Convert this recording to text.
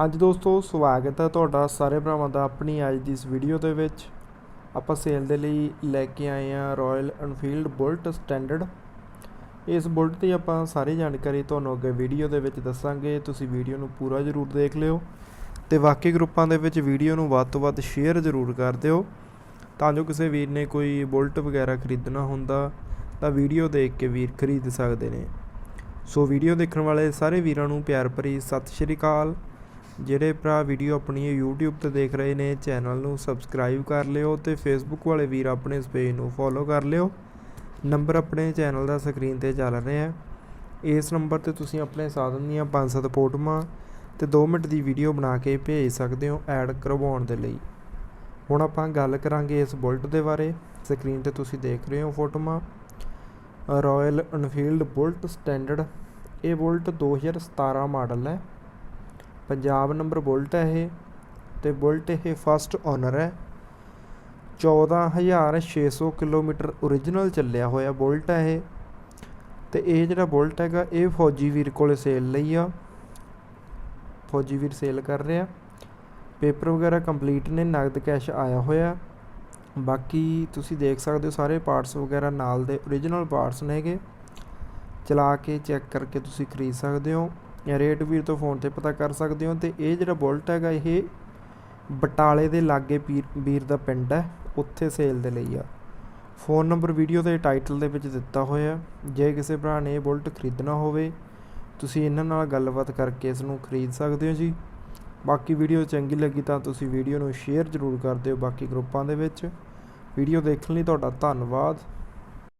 ਹਾਂਜੀ ਦੋਸਤੋ, ਸਵਾਗਤ ਹੈ ਤੁਹਾਡਾ ਸਾਰੇ ਭਰਾਵਾਂ ਦਾ ਆਪਣੀ ਅੱਜ ਦੀ ਇਸ ਵੀਡੀਓ ਦੇ ਵਿੱਚ। ਆਪਾਂ ਸੇਲ ਦੇ ਲਈ ਲੈ ਕੇ ਆਏ ਹਾਂ ਰਾਇਲ ਐਨਫੀਲਡ ਬੁਲਟ ਸਟੈਂਡਰਡ ਇਸ ਬੁਲਟ ਦੀ ਆਪਾਂ ਸਾਰੀ ਜਾਣਕਾਰੀ ਤੁਹਾਨੂੰ ਅੱਗੇ ਵੀਡੀਓ ਦੇ ਵਿੱਚ ਦੱਸਾਂਗੇ। ਤੁਸੀਂ ਵੀਡੀਓ ਨੂੰ ਪੂਰਾ ਜ਼ਰੂਰ ਦੇਖ ਲਿਓ ਤੇ ਬਾਕੀ ਗਰੁੱਪਾਂ ਦੇ ਵਿੱਚ ਵੀਡੀਓ ਨੂੰ ਵੱਧ ਤੋਂ ਵੱਧ ਸ਼ੇਅਰ ਜ਼ਰੂਰ ਕਰ ਦਿਓ। ਤਾਂ ਜੋ ਕਿਸੇ ਵੀਰ ਨੇ ਕੋਈ ਬੁਲਟ ਵਗੈਰਾ ਖਰੀਦਣਾ ਹੁੰਦਾ, ਤਾਂ ਵੀਡੀਓ ਦੇਖ ਕੇ ਵੀਰ ਖਰੀਦ ਸਕਦੇ ਨੇ। ਸੋ ਵੀਡੀਓ ਦੇਖਣ ਵਾਲੇ ਸਾਰੇ ਵੀਰਾਂ ਨੂੰ ਪਿਆਰ ਭਰੀ ਸਤਿ ਸ਼੍ਰੀ ਅਕਾਲ। ਜਿਹੜੇ ਭਰਾ ਵੀਡੀਓ ਆਪਣੀ ਇਹ YouTube ਤੇ ਦੇਖ ਰਹੇ ਨੇ, ਚੈਨਲ ਨੂੰ ਸਬਸਕ੍ਰਾਈਬ ਕਰ ਲਿਓ ਤੇ Facebook ਵਾਲੇ ਵੀਰ ਆਪਣੇ ਇਸ ਪੇਜ ਨੂੰ ਫੋਲੋ ਕਰ ਲਿਓ। ਨੰਬਰ ਆਪਣੇ ਚੈਨਲ ਦਾ ਸਕਰੀਨ ਤੇ ਚੱਲ ਰਿਹਾ ਹੈ ਇਸ ਨੰਬਰ ਤੇ ਤੁਸੀਂ ਆਪਣੇ ਸਾਧਨ ਦੀਆਂ ਪੰਜ ਸੱਤ ਫੋਟੋਆਂ ਤੇ 2 ਮਿੰਟ ਦੀ ਵੀਡੀਓ ਬਣਾ ਕੇ ਭੇਜ ਸਕਦੇ ਹੋ ਐਡ ਕਰਵਾਉਣ ਦੇ ਲਈ। ਹੁਣ ਆਪਾਂ ਗੱਲ ਕਰਾਂਗੇ ਇਸ ਬੁਲਟ ਦੇ ਬਾਰੇ। ਸਕਰੀਨ ਤੇ ਤੁਸੀਂ ਦੇਖ ਰਹੇ ਹੋ ਫੋਟੋਆਂ। ਰਾਇਲ ਇਨਫੀਲਡ ਬੁਲਟ ਸਟੈਂਡਰਡ ਇਹ ਬੁਲਟ 2017 ਮਾਡਲ ਹੈ। ਪੰਜਾਬ ਨੰਬਰ ਬੁਲਟ ਹੈ ਇਹ ਤੇ ਬੁਲਟ ਇਹ ਫਸਟ ਓਨਰ ਹੈ। 14600 ਕਿਲੋਮੀਟਰ origignal ਚੱਲਿਆ ਹੋਇਆ ਬੁਲਟ ਹੈ ਇਹ ਤੇ ਇਹ ਜਿਹੜਾ ਬੁਲਟ ਹੈਗਾ, ਇਹ ਫੌਜੀ ਵੀਰ ਕੋਲੇ ਸੇਲ ਲਈ ਆ। ਫੌਜੀ ਵੀਰ ਸੇਲ ਕਰ ਰਿਹਾ। ਪੇਪਰ ਵਗੈਰਾ ਕੰਪਲੀਟ ਨੇ, ਨਗਦ ਕੈਸ਼ ਆਇਆ ਹੋਇਆ। ਬਾਕੀ ਤੁਸੀਂ ਦੇਖ ਸਕਦੇ ਹੋ ਸਾਰੇ ਪਾਰਟਸ ਵਗੈਰਾ ਨਾਲ ਦੇ origignal ਪਾਰਟਸ ਨੇਗੇ ਚਲਾ ਕੇ ਚੈੱਕ ਕਰਕੇ ਤੁਸੀਂ ਖਰੀਦ ਸਕਦੇ ਹੋ। ਰੇਟ ਵੀਰ ਤੋਂ ਫੋਨ ਤੇ ਪਤਾ ਕਰ ਸਕਦੇ ਹੋ ਤੇ ਇਹ ਜਿਹੜਾ ਬੁਲਟ ਹੈਗਾ ਇਹ ਬਟਾਲੇ ਦੇ ਲਾਗੇ ਪੀਰ, ਵੀਰ ਦਾ ਪਿੰਡ ਹੈ, ਉੱਥੇ ਸੇਲ ਦੇ ਲਈ ਆ। ਫੋਨ ਨੰਬਰ ਵੀਡੀਓ ਦੇ ਟਾਈਟਲ ਦੇ ਵਿੱਚ ਦਿੱਤਾ ਹੋਇਆ ਜੇ ਕਿਸੇ ਭਰਾ ਨੇ ਇਹ ਬੁਲਟ ਖਰੀਦਣਾ ਹੋਵੇ, ਤੁਸੀਂ ਇਹਨਾਂ ਨਾਲ ਗੱਲਬਾਤ ਕਰਕੇ ਇਸ ਨੂੰ ਖਰੀਦ ਸਕਦੇ ਹੋ ਜੀ। ਬਾਕੀ ਵੀਡੀਓ ਚੰਗੀ ਲੱਗੀ ਤਾਂ ਤੁਸੀਂ ਵੀਡੀਓ ਨੂੰ ਸ਼ੇਅਰ ਜ਼ਰੂਰ ਕਰ ਦਿਓ ਬਾਕੀ ਗਰੁੱਪਾਂ ਦੇ ਵਿੱਚ। ਵੀਡੀਓ ਦੇਖਣ ਲਈ ਤੁਹਾਡਾ ਧੰਨਵਾਦ।